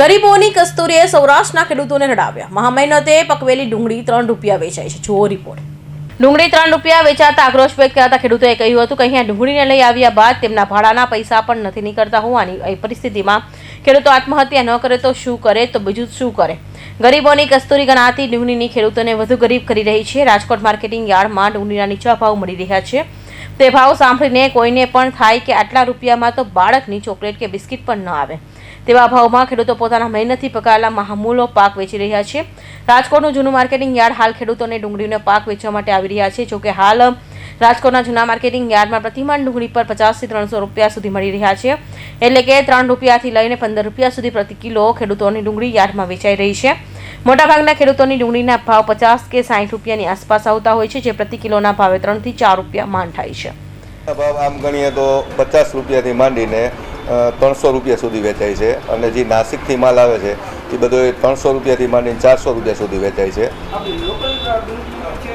ગરીબોની કસ્તુરીએ સૌરાષ્ટ્રના ખેડૂતોને રડાવ્યા મહા મહેનતે પકવેલી ડુંગળી ત્રણ રૂપિયા વેચાય છે. જુઓ રિપોર્ટ ડુંગળી ત્રણ રૂપિયા વેચાતા આક્રોશ વ્યક્ત કરતા ખેડૂતોએ કહ્યું હતું કે અહીંયા ડુંગળીને લઈ આવ્યા બાદ તેમના ભાડાના પૈસા પણ નથી નીકળતા હોવાની પરિસ્થિતિમાં ખેડૂતો આત્મહત્યા ન કરે તો શું કરે? તો બીજું શું કરે? ગરીબોની કસ્તુરી ગણાતી ડુંગળીની ખેડૂતોને વધુ ગરીબ કરી રહી છે. રાજકોટ માર્કેટિંગ યાર્ડમાં ડુંગળીના નીચા ભાવ મળી રહ્યા છે. તે ભાવ સાંભળીને કોઈને પણ થાય કે આટલા રૂપિયામાં તો બાળકની ચોકલેટ કે બિસ્કિટ પણ ન આવે. તેવા ભાવમાં ખેડૂતો પોતાના મહેનતથી પકાયેલા મહામૂલો પાક વેચી રહ્યા છે. રાજકોટનું જૂનું માર્કેટિંગ યાર્ડ હાલ ખેડૂતોને ડુંગળીનો પાક વેચવા માટે આવી રહ્યા છે. જોકે હાલ રાજકોટના જૂના માર્કેટિંગ યાર્ડમાં પ્રતિમાન ડુંગળી પર પચાસથી ત્રણસો રૂપિયા સુધી મળી રહ્યા છે. એટલે કે ત્રણ રૂપિયાથી લઈને પંદર રૂપિયા સુધી પ્રતિ કિલો ખેડૂતોની ડુંગળી યાર્ડમાં વેચાઈ રહી છે. મોટાભાગના ખેડૂતોની ડુંગળીના ભાવ પચાસ કે સાઠ રૂપિયાની આસપાસ આવતા હોય છે જે પ્રતિ કિલોના ભાવે ત્રણથી ચાર રૂપિયા માંડ થાય છે ભાવ આમ ગણીએ તો પચાસ રૂપિયાથી માંડીને ત્રણસો રૂપિયા સુધી વેચાય છે અને જે નાસિકથી માલ આવે છે એ બધો ત્રણસો રૂપિયાથી માંડીને ચારસો રૂપિયા સુધી વેચાય છે. આપણી લોકલ ડુંગળી છે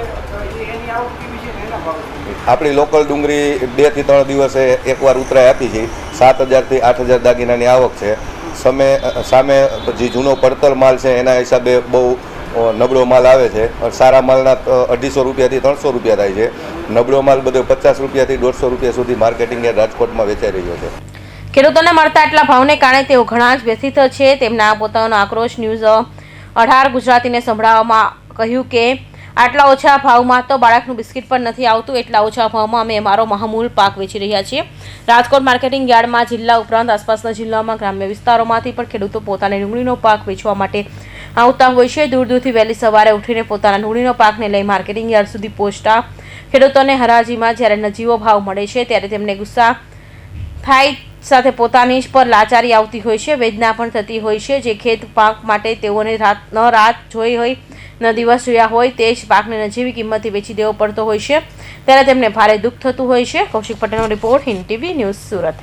એ એની આવક કેવી છે ને એના ભાવ? શું? આપણી લોકલ ડુંગળી બેથી ત્રણ દિવસે એકવાર ઉતરાય આપી છે. સાત હજારથી આઠ હજાર દાગીનાની આવક છે. સામે સામે જે જૂનો પડતર માલ છે, એના હિસાબે બહુ નબળો માલ આવે છે. સારા માલના અઢીસો રૂપિયાથી ત્રણસો રૂપિયા થાય છે. નબળો માલ બધો પચાસ રૂપિયાથી દોઢસો રૂપિયા સુધી માર્કેટિંગ રાજકોટમાં વેચાઈ રહ્યો છે. ખેડૂતોને મળતા આટલા ભાવને કારણે તેઓ ઘણા જ વ્યથિત છે. તેમના પોતાનો આક્રોશ ન્યૂઝ અઢાર ગુજરાતીને સંભળાવવામાં કહ્યું કે આટલા ઓછા ભાવમાં તો બાળકનું બિસ્કિટ પણ નથી આવતું. એટલા ઓછા ભાવમાં અમે અમારો મહામૂલ પાક વેચી રહ્યા છીએ. રાજકોટ માર્કેટિંગ યાર્ડમાં જિલ્લા ઉપરાંત આસપાસના જિલ્લામાં ગ્રામ્ય વિસ્તારોમાંથી પણ ખેડૂતો પોતાની ડુંગળીનો પાક વેચવા માટે આવતા હોય છે. દૂર દૂરથી વહેલી સવારે ઉઠીને પોતાના ડુંગળીનો પાકને લઈ માર્કેટિંગ યાર્ડ સુધી પહોંચતા ખેડૂતોને હરાજીમાં જ્યારે નજીવો ભાવ મળે છે ત્યારે તેમને ગુસ્સા થાય સાથે પોતાની જ પર લાચારી આવતી હોય છે. વેદના પણ થતી હોય છે. જે ખેત પાક માટે તેઓને રાત ન રાત જોઈ હોય ન દિવસ જોયા હોય તે જ પાકને નજીવી કિંમતથી વેચી દેવો પડતો હોય છે. ત્યારે તેમને ભારે દુઃખ થતું હોય છે. કૌશિક પટેલનો report Hind TV news Surat.